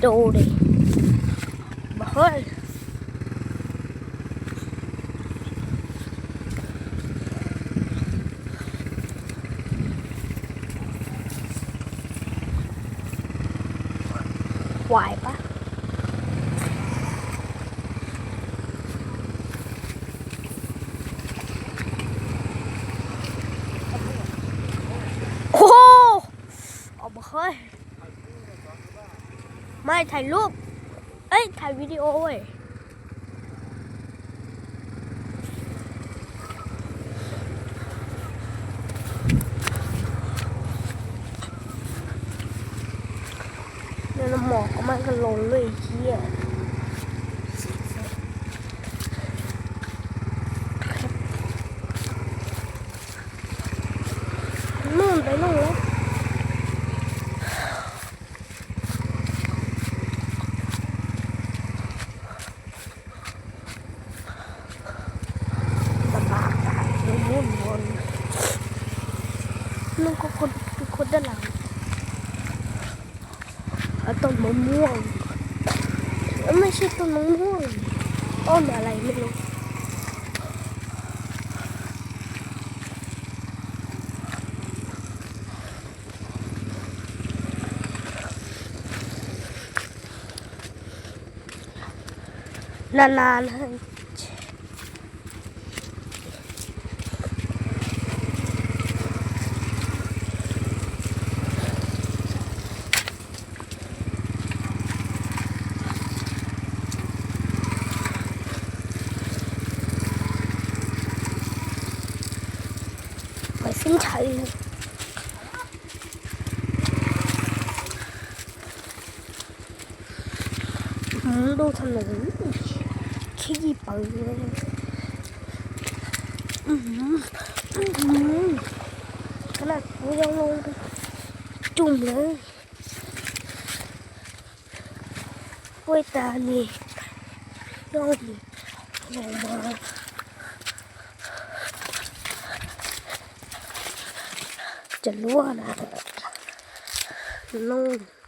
Dori. Bahol. Hoài quá. Oh, oh, oh, ไม่ถ่ายรูป เอ้ย ถ่ายวิดีโอเว้ยเดี๋ยหมอกก็มันก็ลงเลยไอ้เฮียนู่นไปนู่นแล้ว ลำบากอะมันมุ่นวน นุ่งก็คนเป็นคนด้านหลังต้นมะม่วงไม่ใช่ต้นมะม่วงต้นอะไรไม่รู้นานๆ তুমি ছাড়ি না 물로 달라고 킥이 빨려 그나 무정로 좀래 보였다니 여기 너무 จะลวยตานี่ย่องลงมาจะรั่วนะนุ่ง